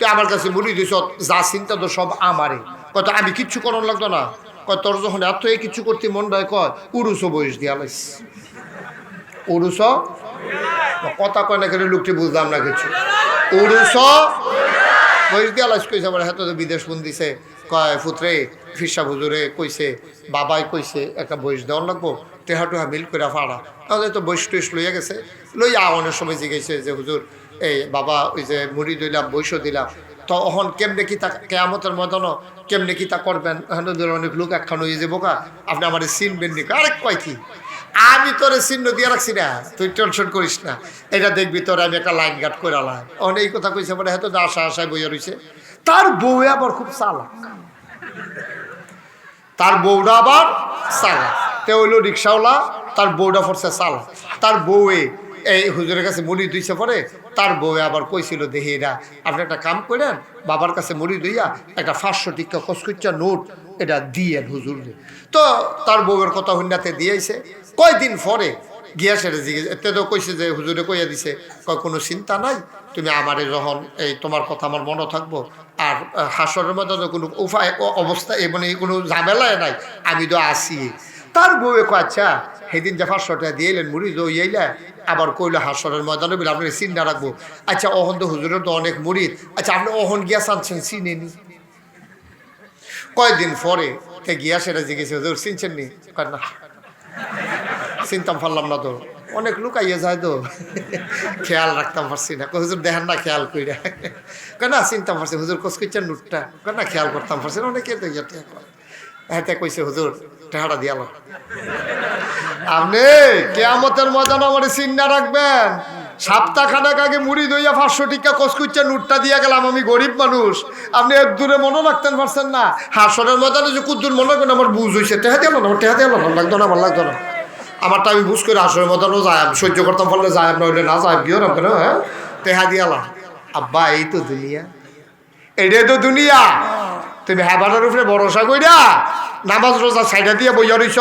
তুই আমার কাছে বলি দিস যা চিন্তা তো সব আমারে। কত আমি কিচ্ছু করার লাগতো না। কয় তোর যখন এত কিছু করতে মন হয় কয় উরুসও বয়স দিয়া লাইস। উরুস? কথা কয় না কেন, লোকটি বুঝলাম না কিছু। উরুস বয়স দিয়া লাইস আমার হাতে তো বিদেশ ফোন দিছে। কয়, ফুতরে ফিসা হুজুরে কইছে, বাবাই কইছে, একটা বয়স দেওয়ার লাগবো টেহা টুহা মিল করে ফাড়া। তাহলে তো বয়স টুইস লইয়া গেছে। লইয়া অনেক সময় জিগেছে যে, হুজুর এই বাবা, ওই যে মুড়ি দিলাম, বৈশ দিলাম। তো অহন কেমনে কি তা, কেয়ামতের মতনও কেমনে কি তা করবেন? এখন অনেক লোক একখান হয়ে যাব কা আপনি আমার চিনবেন নি। আরেক কয় কি? আমি তোরে চিহ্ন দিয়ে রাখছি না। তুই টেনশন করিস না। এটা দেখবি তোর আমি একটা লাইন গার্ড করে আলাম অনেক এই কথা কইছে মানে হয়তো আশা আশায় বইয়া রয়েছে তার বউ আবার খুব চালাক। তার বউটা আবার চালা তে হইল রিক্সাওয়ালা, তার বউটা পড়ছে চালাক। তার বউয়ে এই হুজুরের কাছে মুড়ি দুইছে পরে তার বউয়ে আবার কইছিল দেহে এরা আপনি একটা কাম করেন, বাবার কাছে মুড়ি দইয়া একটা পাঁচশো টিকা কসকুচ্চা নোট এটা দিয়েন হুজুর তো তার বউয়ের কথা হইনাতে দিয়েছে। কয়দিন পরে গিয়া সেটা জিজ্ঞেস এতে তো কইছে যে হুজুরে কইয়া দিছে কোনো চিন্তা নাই, তুমি আমারে যখন এই তোমার কথা আমার মনে থাকব, আর হাসরের মধ্যে তো কোনো উপায় অবস্থা মানে কোনো ঝামেলায় নাই, আমি তো আসি তার বউয়ে কয় আচ্ছা সেদিন যে পাঁচশো টাকা দিয়ে এলেন, মুড়ি দইয়াইলা আবার কইলো হাসরের ময়দানে বলে আপনি চিন্তা রাখব। আচ্ছা অহন তো হুজুরের তো অনেক মুড়িদ আচ্ছা আপনি অহন গিয়া চাচ্ছেন চিনেনি কয়দিন পরে তে গিয়া সেটা জিজ্ঞেস হুজুর চিনছেন নি না। চিনতাম পারলাম না তো। অনেক লোক আইয়ে যায় তো। খেয়াল রাখতাম পারছি না। হুজুর, দেখেন না খেয়াল কইরা। কেন চিনতাম পারছি হুজুর কস কইছেন নুটটা কেন না, খেয়াল করতাম পারছি না। অনেকে তো ইয়ে করে। হ্যাঁ কইছে, হুজুর টেহাটা দিয়ালো আপনি কেয়ামতের ময়দান আমার চিন্তা রাখবেন। সপ্তাহ খানেক আগে মুড়ি দইয়া পাঁচশো টিকা কসকুচ্চা নুটটা দিয়া গেলাম, আমি গরিব মানুষ। আপনি এক দূরে মনে রাখতেন পারছেন না। হাসরের ময়দানে যে কুদ্দুর মনে করেন, আমার বুঝ হয়েছে টেহা দিয়ালো না আমার টেহা দিয়ালো না, লাগতো না, আমার লাগতো না। আমারটা আমি বুঝ করে, হাসরের ময়দানও যায় সহ্য করতাম পারলে যায় নইলে না যায় গিয়ে রাখবেন হ্যাঁ? টেহা দিয়ালাম আব্বা, এই তো দুনিয়া। এটাই তো দুনিয়া। তুমি হ্যাবারের উপরে ভরসা কইরা নামাজ রোজা সাইডা দিয়ে বইয়া রইছ?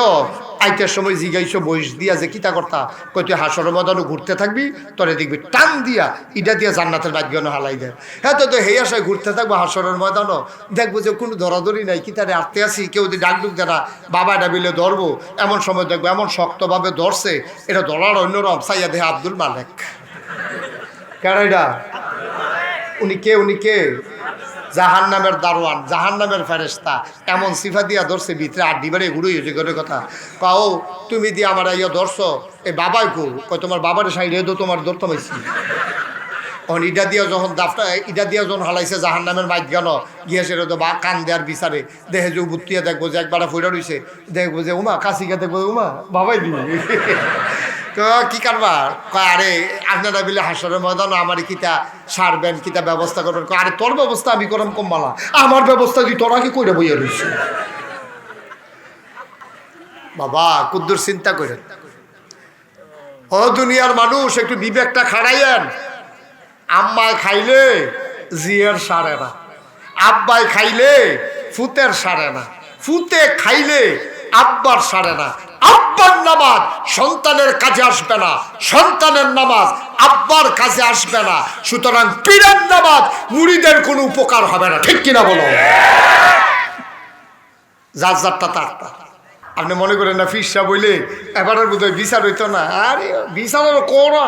আইতের সময় জিগাইছ বয়স দিয়া যে কিতা করতা? কই তুই হাসর মদানো ঘুরতে থাকবি, তোরে দেখবি টান দিয়া ইটা দিয়া জান্নাতের ভাগ্যন হালাই দেয়। হ্যাঁ তো তো, হেই আসায় ঘুরতে থাকব হাসরের ময়দানও দেখব যে কোনো ধরাধরি নাই, কি তারে আটতে আসি? কেউ যদি ডাক ডুক দেনা, বাবা ডাবিলে ধরবো। এমন সময় দেখব এমন শক্তভাবে ধরছে, এটা ধরার অন্যরম সাইয়া দেহে আব্দুল মালেক। কেন এটা? উনি কে উনি কে? জাহান নামের দারোয়ান জাহান নামের ফেরেস্তা এমন সিফা দিয়া ধরছে, ভিতরে আড্ডি বাড়ি ঘুরে হয়েছে করে কথা। কাও, তুমি দিয়ে আমার ইয়ে ধরছো? এ বাবাই কো কয় তোমার বাবার সাইডে তো তোমার ধরতে পাইছি অন ইটা দিয়া যখন দাফটা ইটা দিয়া যখন হালাইছে জাহান নামের মাইক গেল, গিয়ে সেটা তো বা কান দেওয়ার বিচারে দেখে যে বুত্তিয়া দেখব যে একবার ফুটা রইছে, দেখব যে, উমা কাশিকে দেখব উমা, বাবাই তো কি কারবার? আরে, আপনারা বিলে হাসরের ময়দান আমার কিতা সারবেন, কিতা ব্যবস্থা করবেন। আরে, তোর ব্যবস্থা আমি করম কমবালা। আমার ব্যবস্থা তুই তোরা কি করে বইয়া রইছে? বাবা, কুদ্দুর চিন্তা করেন ও দুনিয়ার মানুষ, একটু বিবেকটা খাড়াইয়েন। আম্মায় খাইলে জিয়ের সারে না। আব্বাই খাইলে ফুতের সারে না। ফুতে খাইলে আব্বার সারে না। আব্বার নামাজ, সন্তানের কাজে আসবে না। সন্তানের নামাজ আব্বার কাজে আসবে না। সুতরাং পীরের নামাজ মুড়িদের কোনো উপকার হবে না। ঠিক কিনা বলো? যার যারটা তারটা আপনি মনে করেন না ফিসা বইলে এবারের বোধ হয় বিচার হইতো না। আরে বিচারের করা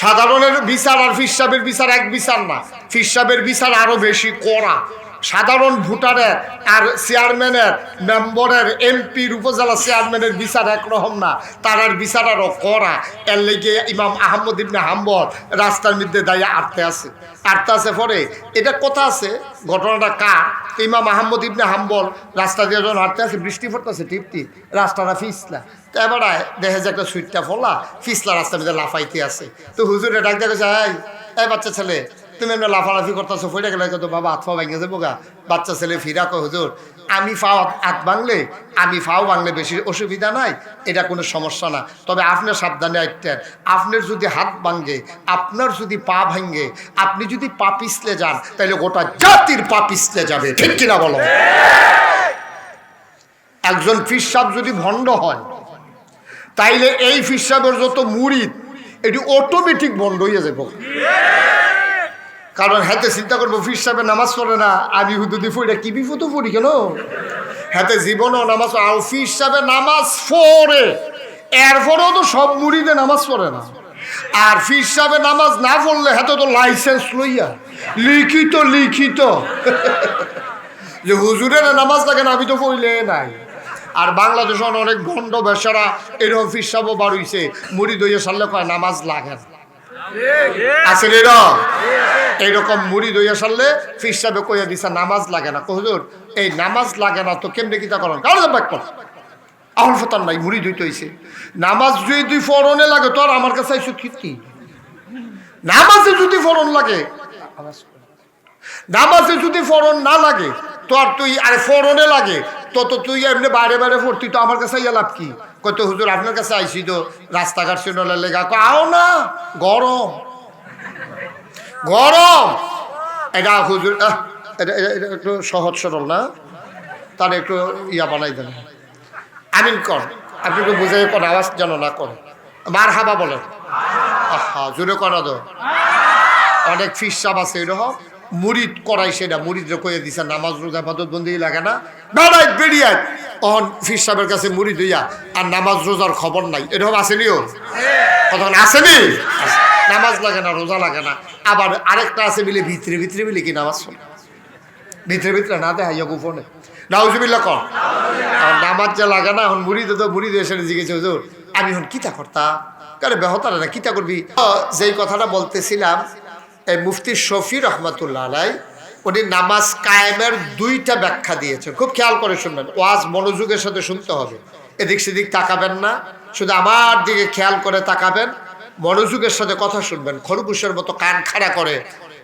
সাধারণের বিচার আর ফিসাবের বিচার এক বিচার না। ফিসাবের বিচার আরও বেশি কড়া সাধারণ ভোটারের আর চেয়ারম্যানের, মেম্বরের, এমপির, উপজেলা চেয়ারম্যানের বিচার একরকম না। তার আর বিচার আরও করা এর লেগে ইমাম আহমদ ইবনে হাম্বর রাস্তার মধ্যে দাঁড়িয়ে আটতে আছে। আটতে আছে পরে এটা কথা আছে? ঘটনাটা কার? ইমাম আহমদ ইবনে হাম্বল রাস্তা দিয়ে যখন হাঁটতে আছে, বৃষ্টি পড়তেছে টিপটি রাস্তাটা ফিসলা। তো এবারে দেখে যে একটা সুইটটা ফলা, ফিসলা রাস্তার মধ্যে লাফাইতে আছে। তো হুজুরে ডাক দেখে এই এই বাচ্চা ছেলে তুমি এমনি লাফালাফি করতেছো ফইটা গেলে তো বাবা পা ভেঙে যাব গা। বাচ্চা ছেলে ফিরা কয়, হুজুর, আমি ফাও হাত ভাঙলে, আমি ফাও ভাঙলে বেশি অসুবিধা নাই, এটা কোনো সমস্যা না। তবে আপনার সাবধানে একটা আপনার যদি হাত ভাঙে, আপনার যদি পা ভাঙে, আপনি যদি পা পিছলে যান তাহলে গোটা জাতির পা পিছলে যাবে। ঠিক কিনা বলো? একজন ফিসাব যদি ভণ্ড হয়, তাইলে এই ফিসাবের যত মুড়িদ, এটি অটোমেটিক বন্ধ হয়ে যাবে কারণ হাতে চিন্তা করব, ফির সাহেবের নামাজ পড়ে না। আমি হুদুদি ফুড়ি কি বিপদ ফুড়ি কেন? হাতে জীবনও নামাজ আর ফির সাহেবের নামাজ পড়ে। এরপরেও তো সব মুড়িতে নামাজ পড়ে না। আর ফির সাহেবের নামাজ না পড়লে হাতে তো লাইসেন্স লইয়া। লিখিত লিখিত। যে হুজুরের নামাজ লাগে না, আমি তো পড়লে নাই। আর বাংলাদেশ অনেক ভণ্ড বেসারা এরকম ফিসাবও বার হইছে মুড়ি দইয়ে সারলে কয়, নামাজ লাগে না। আছে রে এইরকম মুড়ি দইয়া সারলে ফিসাবে কইয়া দিছে, নামাজ লাগে না। হুজুর, এই নামাজ লাগে না তো কেমনে কিতা করেন? কারও ব্যাক কর আহল ফতার নাই, মুড়ি ধুইতে হইছে। নামাজ যদি তুই ফরনে লাগে তোর আমার কাছে আইসো কীর্তি? নামাজে যদি ফরন লাগে, নামাজে যদি ফরন না লাগে তোর তুই, আরে ফরনে লাগে, তো তো তুই এমনি বাইরে বাইরে পড়তি তো আমার কাছে ইয়া লাভ কি? কত হুজুর, আপনার কাছে আইসি তো রাস্তাঘাট শুনলে লেগা। আও না, গরম। গরম। এটা হুজুর একটু সহজ সরল না? তার একটু ইয়া বানাই দেন। আমিন কর। আপনি একটু বুঝাই কোন, আওয়াজ যেন না করে মার হাবা বলেন। আহা জুড়ে করা দো অনেক ফিস সাপ আছে এরকম মুরিদ করাই সেটা মুরিদ কয়ে দিছে, নামাজ রোজা পাদত বন্দি লাগে না। বেড়াই বেরিয়ে অন ফিস সাহেবের কাছে মুড়ি দইয়া আর নামাজ রোজার খবর নাই। এরকম আসেনিও? কতক্ষণ আসেনি। নামাজ লাগে না, রোজা লাগে না। আবার আরেকটা আছে মিলে ভিতরে ভিতরে মিলে কি নামাজ শোনে? ভিতরে ভিতরে না দেয় হাইয়া গোপনে নাউজুবিল্লা আর নামাজ যা লাগে না, এখন মুড়ি তো, মুড়ি দিয়ে সেটা জিজ্ঞেস, হুজুর, আমি এখন কিতা করতাম? কারে বেহতারে না, কিতা করবি? যেই কথাটা বলতেছিলাম, এই মুফতি শফি রহমতুল্লাহ আলাই উনি নামাজ কায়েমের দুইটা ব্যাখ্যা দিয়েছেন। খুব খেয়াল করে শুনবেন। ওয়াজ মনোযোগের সাথে শুনতে হবে। এদিক সেদিক তাকাবেন না। শুধু আমার দিকে খেয়াল করে তাকাবেন। মনোযোগের সাথে কথা শুনবেন। খরগোশের মতো কান খাড়া করে,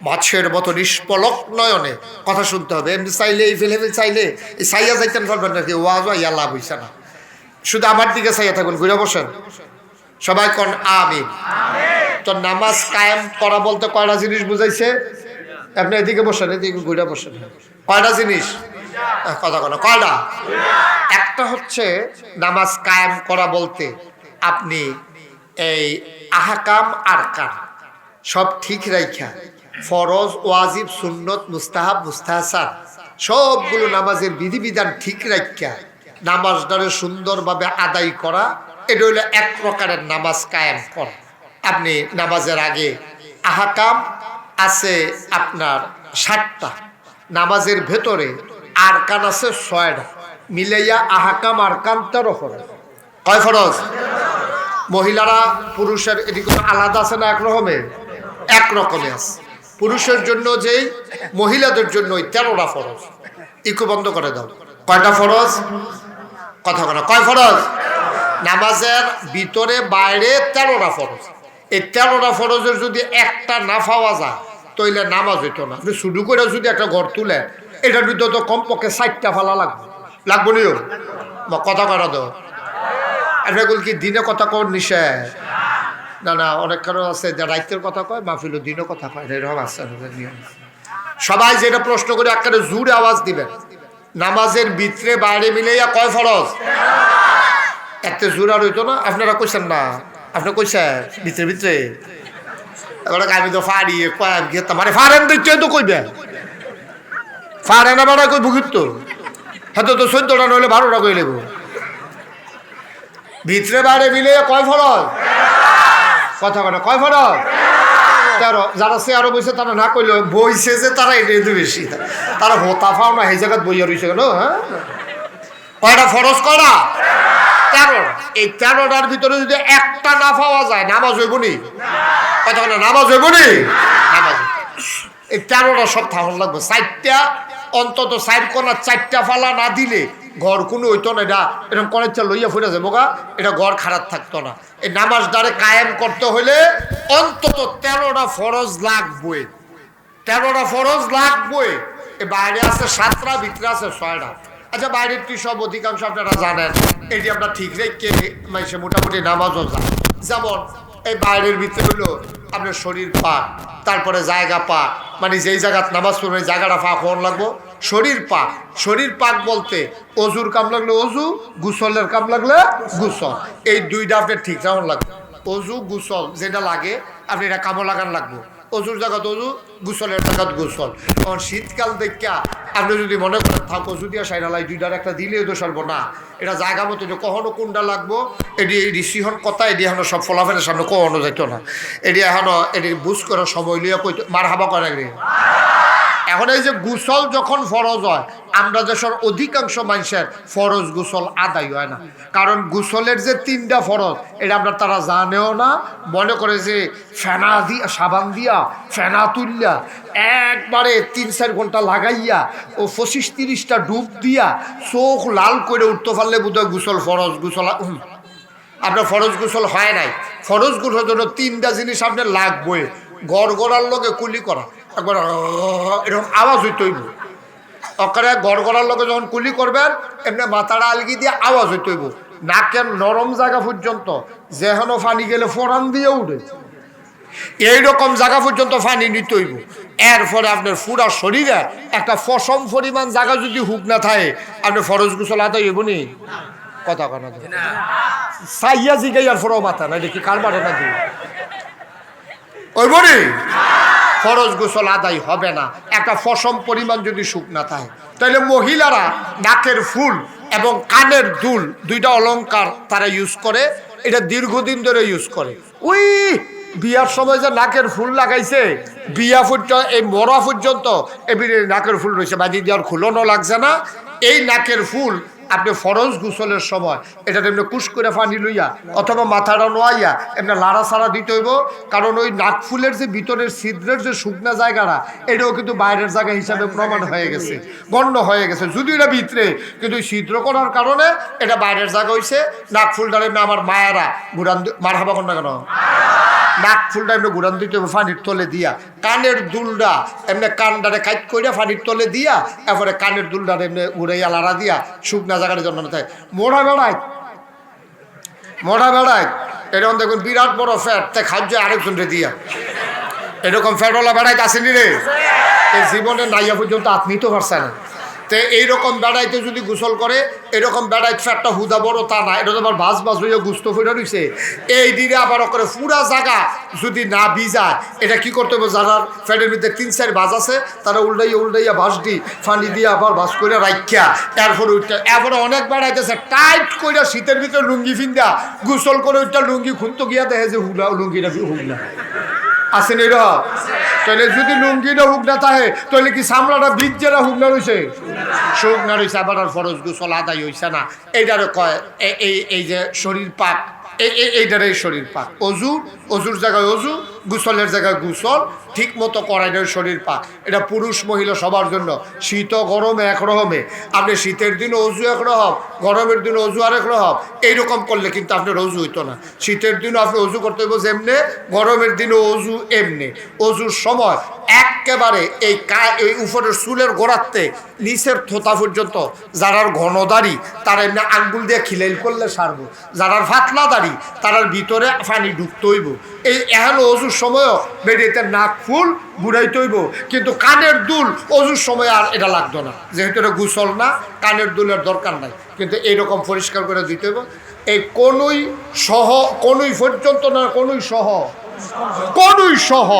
মাছের মতো নিষ্পলক নয়নে কথা শুনতে হবে। এমনি চাইলে, এই ফেলে চাইলে, এই সাইয়া যাইতেন পারবেন নাকি? ওয়াজ ইয়া লাভ হইছে না। শুধু আমার দিকে চাইয়া থাকুন, ঘুরে বসেন। সবাই কন আমি তো নামাজ কায়েম করা বলতে কয়টা জিনিস বুঝাইছে? আপনি এদিকে বসেন, এদিকে ঘুরে বসেন। কয়টা জিনিস? কথা কোনো, কয়টা? একটা হচ্ছে নামাজ কায়েম করা বলতে আপনি এই আহাকাম আরকান সব ঠিক রাইখা। ফরজ, ওয়াজিব, সুন্নত, মুস্তাহাব, মুস্তাহাসান সবগুলো নামাজের বিধিবিধান ঠিক রাখা নামাজটারে সুন্দরভাবে আদায় করা, এটা হলো এক প্রকারের নামাজ কায়েম করা। আপনি নামাজের আগে আহাকাম আছে আপনার ষাটটা। নামাজের ভেতরে আরকান আছে ছয়টা। মিলাইয়া আহাকাম আরকান তেরো ফরজ। কয় ফরজ? মহিলারা পুরুষের এদিকে আলাদা আছে না এক রকমের এক রকমে আছে। পুরুষের জন্য যেই, মহিলাদের জন্য ওই তেরোটা ফরজ। ইকু বন্ধ করে দাও। কয়টা ফরজ? কথা কয় ফরজ? নামাজের ভিতরে বাইরে তেরোটা ফরজ। এই তেরোটা ফরজের যদি একটা না পাওয়া যায়, তাইলে নামাজ হইতো না। আপনি শুরু করে যদি একটা ঘর তুলে এটার ভিতরে তো কমপক্ষে ষাটটা ফালা লাগবে। লাগবো নিও? বা কথা করা দাও এটা কি দিনে কথা কর নিষেধ। না না, অনেক কারণ আছে যে রাইতের কথা কয় মাহফিল দিনও কথা কয়, এরকম আছে নিয়ম। সবাই যেটা প্রশ্ন করে একেবারে জোরে আওয়াজ দিবেন। নামাজের ভিতরে বাইরে মিলাইয়া কয় ফরজ? এত জোর আর হইতো না। আপনারা কইছেন না। আপনি কইছেন ভিতরে ভিতরে। এবার আমি তো ফাড়ি কয় গেতাম মানে ফারেন দিচ্ছে তো কইবে। ফারে না বাড়া কই ভুগিত? তো হ্যাঁ তো চোদ্দটা নইলে বারোটা কই লেবো। ভিতরে বাইরে মিলে কয় ফরজ কথা কথা কয় ফরজ তেরো। যারা সে আরও বইছে, তারা না কইলে বইছে যে তারা এটা কিন্তু বেশি। তারা হোতা ফাও না, সেই জায়গায় বইয়া রয়েছে কেন হ্যাঁ? কয়টা ফরজ, কয়টা? তেরো। এই তেরোটার ভিতরে যদি একটা না পাওয়া যায়, নামাজ হইব নি? কথা নামাজ হইব নি? নামাজ এই তেরোটা সব থাকুন লাগবে। চারটা, অন্তত চার কোনা চারটা ফালা না দিলে ঘর কোনো হইতো না। এটা এরকম কলেজটা লইয়া ফুটে যাব গা। এটা ঘর খারাপ থাকতো না। এই নামাজ দ্বারে কায়েম করতে হলে অন্তত তেরোটা ফরজ লাগবে। তেরোটা ফরজ লাগবে। এ বাইরে আছে সাতটা, ভিতরে আছে ছয়টা। আচ্ছা বাইরের কি সব অধিকাংশ আপনারা জানেন এটি আমরা ঠিক রেখে মাইসে মোটামুটি নামাজও যায়। যেমন, এই বাইরের ভিতরে হলো আপনার শরীর পাক, তারপরে জায়গা পাক মানে যেই জায়গাত নামাজ পড়বে জায়গাটা পাক হওয়ার লাগবো। শরীর পাক শরীর পাক বলতে অজুর কাম লাগলে অজু, গুসলের কাম লাগলে গুসল। এই দুইটা আপনার ঠিক রাখুন লাগবে। অজু, গুসল যেটা লাগে আপনি এটা কামো লাগান লাগবো। অজুর জায়গা অজু গুসলের জায়গা গুসল। তখন শীতকাল দেখা আপনি যদি মনে করেন, থাক যদি সাইরালাই দুইটার একটা দিলে তো সর্ব না এটা জায়গা মতো যে কখনো কোনটা লাগবো, এটি এটি সিহন কথা, এটি এখনও সব ফলাফলের সামনে কখনো যাইতো না। এটি এখনও এটি বুঝ করার সময় লিয়া কইতো মার হাবা করে এখন এই যে গুসল যখন ফরজ হয়, আমরা দেশের অধিকাংশ মানুষের ফরজ গুসল আদায় হয় না। কারণ গুসলের যে তিনটা ফরজ, এটা আমরা তারা জানেও না। মনে করে যে ফেনা দিয়া সাবান দিয়া, ফেনা তুললা একবারে তিন চার ঘণ্টা লাগাইয়া ও পঁচিশ তিরিশটা ডুব দিয়া চোখ লাল করে উঠতে পারলে বোধহয় গুসল ফরজ গুসল আপনার ফরজ গোসল হয় নাই। ফরজ গোসলের জন্য তিনটা জিনিস আপনার লাগবে। গড় গড়ার লগে কুলি করা। একবার এরকম আওয়াজ হইতে হইব। অকারে গড় গড়ার লগে যখন কুলি করবেন এমনি মাথাটা আলগি দিয়ে আওয়াজ হইতে হইব। নাকের নরম জায়গা পর্যন্ত যেহেন ফানি গেলে ফোরান দিয়ে উঠে। এইরকম জায়গা পর্যন্ত ফানি নিতে হইব। এরপরে আপনার পুরা শরীরে একটা ফসম পরিমাণ জায়গা যদি হুক না থাকে আপনি ফরজ গোসল আদায় হইব নি? কথা কানা সাইয়া জিগাইয়ার ফরও মাথা না দেখি কার মাঠে না দিই ওই বলি ফরজ গোসল আদায় হবে না। একটা ফসম পরিমাণ যদি সুখ না থাকে। তাহলে মহিলারা নাকের ফুল এবং কানের দুল দুইটা অলংকার তারা ইউজ করে, এটা দীর্ঘদিন ধরে ইউজ করে। ওই বিয়ার সময় যে নাকের ফুল লাগাইছে, বিয়া পর্যন্ত এই মরা পর্যন্ত এবিরে নাকের ফুল রয়েছে বাদি দেওয়ার খুলনও লাগছে না। এই নাকের ফুল আপনি ফরজ গোসলের সময় এটা এমনি কুশ করে পানি লইয়া অথবা মাথাটা নোয়াইয়া এমনি লাড়া সাড়া দিতে হইব। কারণ ওই নাক ফুলের যে ভিতরের ছিদ্রের যে শুকনা জায়গাটা, এটাও কিন্তু বাইরের জায়গা হিসাবে প্রমাণ হয়ে গেছে, গণ্য হয়ে গেছে। যদি এটা ভিতরে, কিন্তু ছিদ্র করার কারণে এটা বাইরের জায়গা হইছে, নাক ফুলটার এমনি আমার মায়েরা ঘুরান মার হাবা না কেন? নাক ফুলটা এমনি ঘুরান দিতে হবে পানির তলে দিয়া। কানের দুলটা এমনি কানডারে কাইট কইরা পানির তলে দিয়া, এরপরে কানের দুলটা এমনি ঘুরাইয়া লাড়া দিয়া শুকনা জায়গার জন্য থাকে মোড়া বেড়ায় মোড়া বেড়ায় এরকম দেখুন বিরাট বড় ফ্যাট তাই খাদ্য আরেকজনকে দিয়া। এরকম ফ্যাটওয়ালা বেড়াইতে আসেনি রে। জীবনে নাইয়া পর্যন্ত আপনি তো পারছে না। তো এইরকম বেড়াইতে যদি গোসল করে, এরকম বেড়াইতে একটা হুদা বড় তা না, এটা তো আবার ভাস ভাস হইয়া গুস্ত ফিরে রয়েছে এই দিনে আবার করে পুরা জায়গা যদি না ভিজায়, এটা কি করতে হবে? যারা ফ্যাটের ভিতরে তিন, চার ভাজ আছে, তারা উল্টাইয়া উল্টাইয়া ভাস দি ফানি দিয়ে আবার ভাস করে রাখিয়া এরপরে উঠতে এরপরে অনেক বেড়াইতেছে, টাইট করে শীতের ভিতরে লুঙ্গি ফিন্দা, গোসল করে উঠটা লুঙ্গি খুঁজতে গিয়া দেখে যে হুলা, লুঙ্গিটা হুগলা আসেন এর তাহলে যদি লুঙ্গিটা হুক না থাকে তাহলে কি সামলাটা ভিজেরা হুক না রয়েছে শুক না রয়েছে আবার আর ফরজ গোসল আদায় হইছে না। এইটারে কয় এই এই যে শরীর পাক এই এই- এইটারে শরীর পাক। অজু, অজুর জায়গায় অজু গুসলের জায়গায় গুসল, ঠিক মতো করাই না শরীর পাক এটা পুরুষ মহিলা সবার জন্য। শীত গরমে একরকমে আপনি শীতের দিনে অজু এক একরকম গরমের দিন অজু আরেক রকম। এইরকম করলে কিন্তু আপনার অজু হইতো না। শীতের দিনও আপনি অজু করতে হইব যেমনে, গরমের দিনে অজু এমনি। অজুর সময় একেবারে এই কা, এই উপরের চুলের গোড়াতে, নিচের থোতা পর্যন্ত যারার ঘন দাড়ি তারা এমনি আঙ্গুল দিয়ে খিলাইল করলে সারবো। যারার ফাতলা দাড়ি তারার ভিতরে পানি ঢুকতে হইব। এই এহেন অজুর সময়ও বেরিয়েতে নাক ফুল বুড়াইতে হইব। কিন্তু কানের দুল অজুর সময় আর এটা লাগতো না। যেহেতু এটা গুসল না, কানের দুলের দরকার নাই। কিন্তু এইরকম পরিষ্কার করে দিতে হইব। এই কোনই সহ, কোনই পর্যন্ত না, কোনই সহ? কোনই সহ।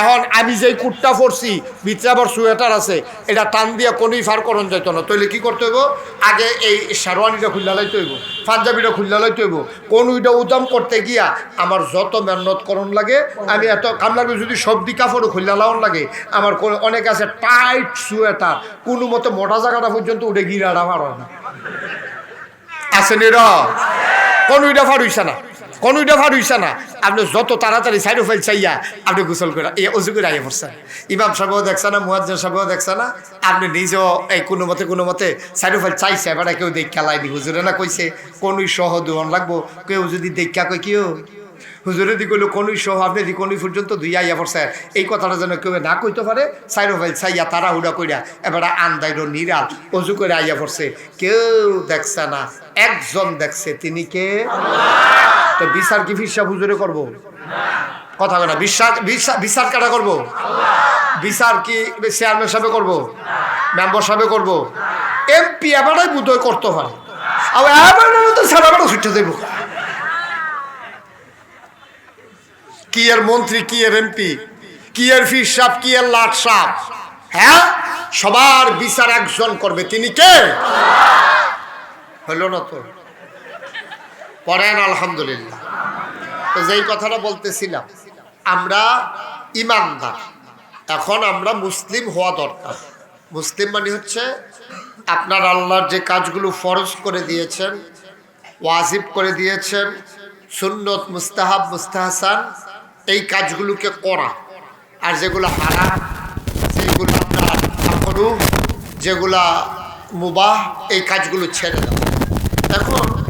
এখন আমি যেই কুটটা পরছি ভিতরে সোয়েটার আছে, এটা টান দিয়া কোনই ফার করণ যাইতো না। তাহলে কি করতে হইব? আগে এই শেরওয়ানিটা খুল্লা লাইতে হইব, পাঞ্জাবিটা খুল্লা লাইতে হইব। কোনইটা উদাম করতে গিয়া আমার যত মেহনত করণ লাগে, আমি এত কাম লাগবে যদি সবদি কাপড়ও খুল্লা লাউন লাগে, আমার অনেক আছে টাইট সোয়েটার, কোনো মতো মোটা জায়গাটা পর্যন্ত উঠে গিরাটা পারো না। আছে নিরা কোনইটা ফার হইছে না। কোনইটা ফার হইছে না। আপনি যত তাড়াতাড়ি সাইড ফাইল চাইয়া আপনি গোসল করে এই অজু করে আগে পড়ছেন। ইমাম সাহেবও দেখছে না, মুয়াজ্জেন সাহেবও দেখছে না। আপনি নিজেও এই কোনো মতে কোনো মতে সাইড ফাইল চাইছে, এবার কেউ দেখা লাইনি হুজুরে না কইছে, কোনই সহ দোয়ান লাগবো? কেউ যদি দেখা কই কেউ হুজুরে দি কইলো, কোনই সহ আপনি দি কোনই পর্যন্ত দুই আইয়া পড়ছে এই কথাটা যেন কেউ না কইতে পারে সাইড ফাইল চাইয়া তারা হুড়া কইরা এবার আন্দাইল নিরাল অজু করে আইয়া পড়ছে। কেউ দেখছে না। একজন দেখছে, তিনি কে? তো বিচার কি ফিরসা হুজুরে করব? কথা কথা বিশ্বাস বিচার কাটা করব? বিচার কি চেয়ারম্যান সাহেবে করব? মেম্বার সাহেবে করব? এমপি এবারে বুধই করতে হয়। আর এবারে তো সারা ছুটে দেব কি এর মন্ত্রী, কি এর এমপি কি এর ফির সাপ কি এর লাট সাপ হ্যাঁ? সবার বিচার একজন করবে। তিনি কে? হলো না তো? পড়েন, আলহামদুলিল্লাহ। তো যেই কথাটা বলতেছিলাম, আমরা ইমানদার। এখন আমরা মুসলিম হওয়া দরকার। মুসলিম মানে হচ্ছে আপনার আল্লাহর যে কাজগুলো ফরজ করে দিয়েছেন, ওয়াজিব করে দিয়েছেন, সুন্নত, মুস্তাহাব, মুস্তাহাসান, এই কাজগুলোকে করা। আর যেগুলো হারাম, যেগুলো আপনার যেগুলা মুবাহ, এই কাজগুলো ছেড়ে দেওয়া এখন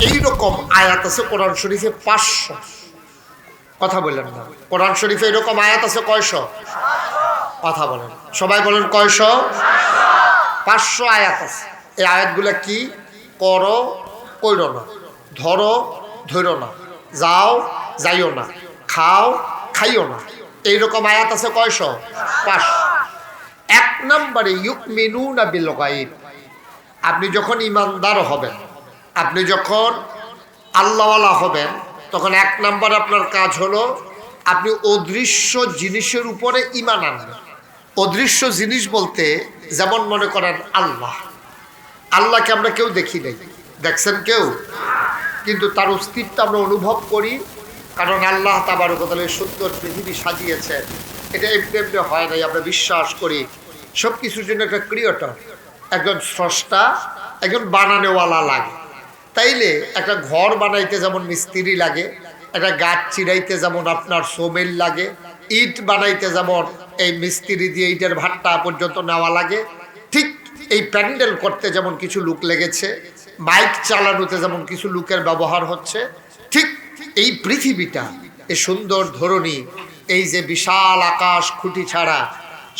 এইরকম আয়াত আছে, কোরআন শরীফে পাঁচশো। কথা বললেন না। কোরআন শরীফে এরকম আয়াত আছে কয়শো? কথা বলেন। সবাই বলেন কয়শো? পাঁচশো আয়াত আছে। এই আয়াতগুলা কি? করো, কইর না। ধরো, ধৈর না। যাও, যাইও না। খাও, খাইও না। এইরকম আয়াত আছে কয়শো? পাঁচশো। এক নম্বরে ইউক মেনু না বিল আপনি যখন ইমানদার হবেন আপনি যখন আল্লাহওয়ালা হবেন, তখন এক নাম্বার আপনার কাজ হলো আপনি অদৃশ্য জিনিসের উপরে ইমান আনবেন। অদৃশ্য জিনিস বলতে যেমন মনে করেন আল্লাহ, আল্লাহকে আমরা কেউ দেখি নাই। দেখছেন কেউ? কিন্তু তার অস্তিত্ব আমরা অনুভব করি, কারণ আল্লাহ তাবার বদলে সুন্দর পৃথিবী সাজিয়েছেন। এটা এমনি এমনি হয় নাই, আমরা বিশ্বাস করি। সব কিছুর জন্য একটা ক্রিয়েটর, একজন স্রষ্টা, একজন বানানেওয়ালা লাগে। তাইলে একটা ঘর বানাইতে যেমন মিস্ত্রি লাগে, একটা গাছ চিরাইতে যেমন আপনার সোমেল লাগে, ইট বানাইতে যেমন এই মিস্ত্রি দিয়ে ইটের ভাট্টা পর্যন্ত নেওয়া লাগে, ঠিক এই প্যান্ডেল করতে যেমন কিছু লুক লেগেছে, বাইক চালানোতে যেমন কিছু লুকের ব্যবহার হচ্ছে, ঠিক এই পৃথিবীটা এই সুন্দর ধরনী এই যে বিশাল আকাশ খুঁটি ছাড়া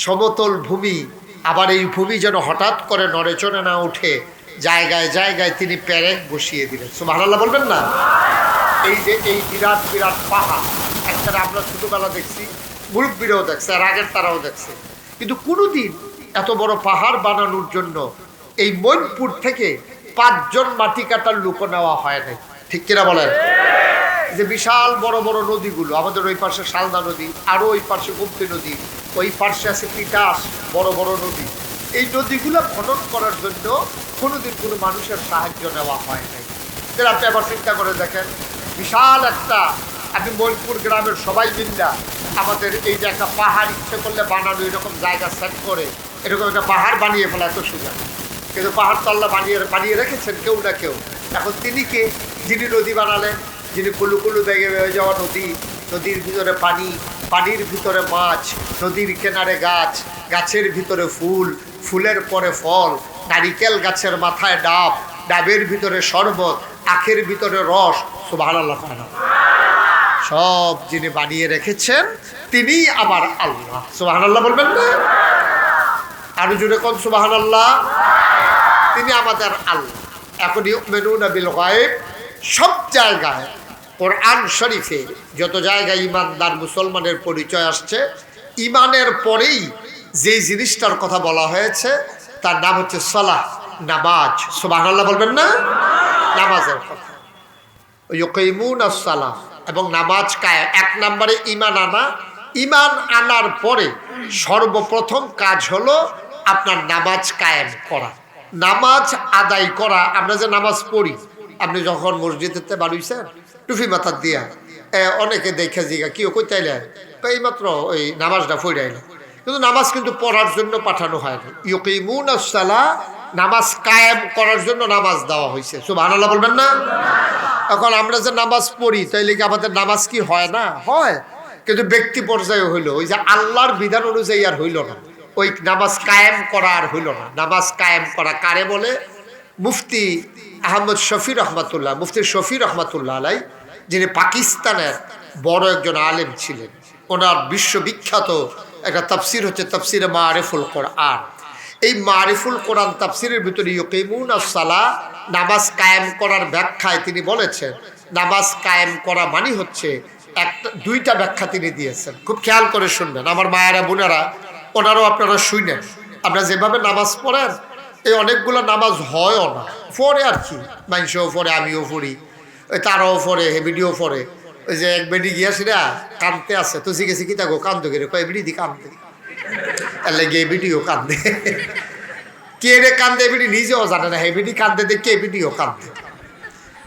সমতল ভূমি, আবার এই ভূমি যেন হঠাৎ করে নড়ে চড়ে না উঠে জায়গায় জায়গায় তিনি প্যারেক বসিয়ে দিলেন। সুবহানাল্লাহ বলবেন না? এই যে এই বিরাট বিরাট পাহাড় একটা আমরা ছোটবেলা দেখছি, মুরব্বীরাও দেখছে, আর আগের তারাও দেখছে। কিন্তু কোনোদিন এত বড় পাহাড় বানানোর জন্য এই মৈনপুর থেকে পাঁচজন মাটি কাটার লুকো নেওয়া হয় নাই। ঠিক কিনা বলেন? যে বিশাল বড় বড় নদীগুলো, আমাদের ওই পাশে শালদা নদী আরও ওই পাশে গুপ্তি নদী, ওই পাশে আছে তিতাস বড় বড় নদী। এই নদীগুলো খনন করার জন্য কোনোদিন কোনো মানুষের সাহায্য নেওয়া হয় নাই। তাহলে আপনি আবার চিন্তা করে দেখেন, বিশাল একটা আপনি মৈনপুর গ্রামের সবাই মিল্লা, আমাদের এই যে একটা পাহাড় ইচ্ছে করলে বানানো এরকম জায়গা সেট করে, এরকম একটা পাহাড় বানিয়ে ফেলা এত সোজা কিন্তু পাহাড় তল্লা বানিয়ে বানিয়ে রেখেছেন কেউ না কেউ। এখন তিনি কে? যিনি নদী বানালেন, যিনি কুলু কুলু বেগে বেয়ে যাওয়া নদী, নদীর ভিতরে পানি, পানির ভিতরে মাছ, নদীর কিনারে গাছ গাছের ভিতরে ফুল, ফুলের পরে ফল, নারিকেল গাছের মাথায় ডাব, ডাবের ভিতরে শরবত, আখের ভিতরে রস সুবাহ সব যিনি বানিয়ে রেখেছেন তিনি আমার আল্লাহ। সুবাহ বলবেন না? আরও জুড়ে কোন সুবাহ তিনি আমাদের আল্লাহ। এখন মেনুনা বিল গায়েব, সব জায়গায়, কোরআন শরীফে যত জায়গায় ইমানদার মুসলমানের পরিচয় আসছে, ইমানের পরেই যে জিনিসটার কথা বলা হয়েছে, তার নাম হচ্ছে সলাহ, নামাজ। সুবাহ বলবেন না? নামাজের কথা। সালাহ। এবং নামাজ কায় এক নম্বরে ইমান আনা। ইমান আনার পরে সর্বপ্রথম কাজ হলো আপনার নামাজ কায়েম করা। নামাজ আদায় করা। আমরা যে নামাজ পড়ি, আপনি যখন মসজিদেতে বাড়িয়েছেন টুফি মাথার দিয়া অনেকে দেখে জিগা কি কইতাইলে এই মাত্র ওই নামাজটা ফইরাইলে কিন্তু নামাজ কিন্তু পড়ার জন্য পাঠানো হয় না। ইয়কিমুন সালা নামাজ কায়েম করার জন্য নামাজ দেওয়া হয়েছে সুবহানাল্লাহ বলবেন না? এখন আমরা যে নামাজ পড়ি, তাইলে কি আমাদের নামাজ কি হয় না? হয়। কিন্তু ব্যক্তি পর্যায়ে হইল, ওই যে আল্লাহর বিধান অনুযায়ী আর হইল না। ওই নামাজ কায়েম করা আর হইল না। নামাজ কায়েম করা কারে বলে? মুফতি আহমদ শফি রহমাতুল্লাহ, মুফতি শফি রহমাতুল্লাহ আলাই, যিনি পাকিস্তানের বড় একজন আলেম ছিলেন। ওনার বিশ্ববিখ্যাত একটা তাফসির হচ্ছে তাফসিরে মারেফুল কোরআন। এই মারিফুল কোরআন তাফসিরের ভিতরে ইয়কিমুন সালা, নামাজ কায়েম করার ব্যাখ্যায় তিনি বলেছেন। নামাজ কায়েম করা মানে হচ্ছে একটা, দুইটা ব্যাখ্যা তিনি দিয়েছেন। খুব খেয়াল করে শুনবেন। আমার মায়েরা, বোনেরা, ওনারাও আপনারা শুনেন। আপনারা যেভাবে নামাজ পড়েন, এই অনেকগুলো নামাজ হয়ও না। পড়ে আর কি। মানুষও পড়ে, আমিও ওই তারাও পড়ে হেবিডিও পড়ে। ওই যে এক বেডি গিয়াছিরা কান্দতে আছে, তো জিজ্ঞেসি কি তাগো কান্দো গেলে কয় বেডি দি কান্দে। এলে গিয়ে ভিডিও কান্দে। কে রে কান্দে বিডি নিজেও জানে না হে বিডি কান্দে দেখে কে ভিডিও কান্দে।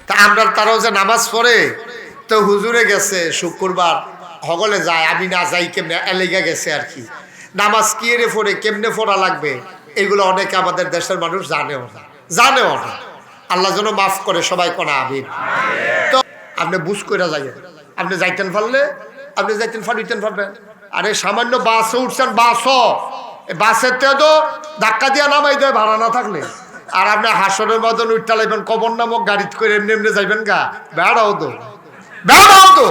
তা আমরা তারাও যে নামাজ পড়ে, তো হুজুরে গেছে, শুক্রবার হগলে যায়, আমি না যাই কেমনে এলেগা গেছে আর কি। নামাজ কি রে পড়ে, কেমনে পড়া লাগবে, এগুলো অনেকে আমাদের দেশের মানুষ জানেও না জানেও না। আল্লাহ যেন মাফ করে, সবাই কোনা আবির আপনি বুঝ করে যাই আপনি যাইতেন পারলে আপনি যাইতেন ফাড়িতেন পারবেন আরে সামান্য বাসে উঠছেন, বাসও। বাসের তে তো ধাক্কা দিয়া নামাই দেয়, ভাড়া না থাকলে। আর আপনি হাসনের মতন উঠতে লাগবেন, কবর নামক গাড়ি করে এমনি এমনি যাইবেন গা। বেড়াও তো। বেড়াও তো।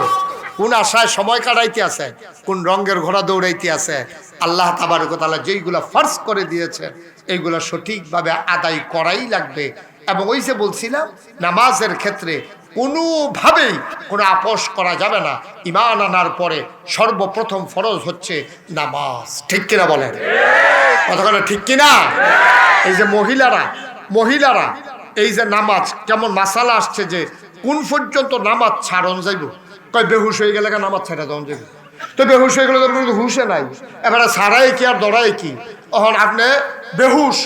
কোন আশায় সময় কাটাইতে আছে, কোন রঙের ঘোড়া দৌড়াইতে আছে। আল্লাহ তাবারকতালা যেইগুলা ফার্স্ট করে দিয়েছে এইগুলো সঠিকভাবে আদায় করাই লাগবে। এবং ওই যে বলছিলাম, নামাজের ক্ষেত্রে কোনোভাবেই কোনো আপোষ করা যাবে না। ইমান আনার পরে সর্বপ্রথম ফরজ হচ্ছে নামাজ। ঠিক কিনা বলেন? কতক্ষণ ঠিক কিনা? এই যে মহিলারা মহিলারা, এই যে নামাজ, কেমন মাসালা আসছে যে কোন পর্যন্ত নামাজ ছাড়ন যাইব? কয়, বেহুশ হয়ে গেলে নামাজ ছাড়া দন যাইব। তো বেহুশ হয়ে গেলে তো আপনার তো হুশে নাই। এবারে ছাড়াই কি আর দড়াই কি? তখন আপনি বেহুশ,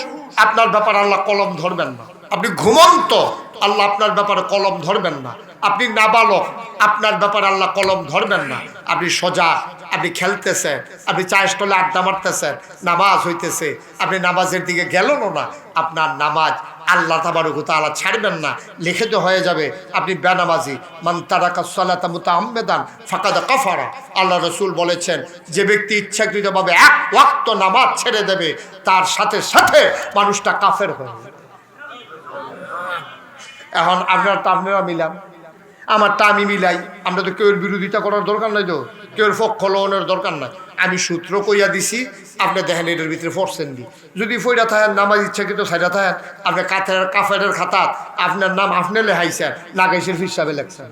আপনার ব্যাপার আল্লাহ কলম ধরবেন না। আপনি ঘুমন্ত আল্লাহ আপনার ব্যাপারে কলম ধরবেন না। আপনি নাবালক, আপনার ব্যাপারে আল্লাহ কলম ধরবেন না। আপনি সজা, আপনি খেলতেছেন, আপনি চায়ের স্টলে আড্ডা মারতেছেন, নামাজ হইতেছে। আপনি নামাজের দিকে গেলেন না। আপনার নামাজ আল্লাহ তাবারকু তাআলা ছাড়বেন না। লিখিত হয়ে যাবে, আপনি বেনামাজি, মান তারাকা সালাতা মুতাআম্মিদান ফাকাদ কাফারা। আল্লাহ রসুল বলেছেন, যে ব্যক্তি ইচ্ছাকৃতভাবে এক ওয়াক্ত নামাজ ছেড়ে দেবে, তার সাথে সাথে মানুষটা কাফের হয়ে যাবে। এখন আপনার আপনারা মিলাম। আমার আমি মিলাই। আমরা তো কেউর বিরোধিতা করার দরকার নাই তো। কেউর পক্ষ লওয়ানোর দরকার নাই। আমি সূত্র কইয়া দিছি, আপনি দেখেন এটার ভিতরে ফোরসেন দি যদি ফইরা থাকেন, নামাজ ইচ্ছা কিন্তু সাইডা থাকেন, আপনি কাথের কাফের খাতা আপনার নাম আপনি লেহাইছেন নাগাইশের হিসাবে লেখছেন।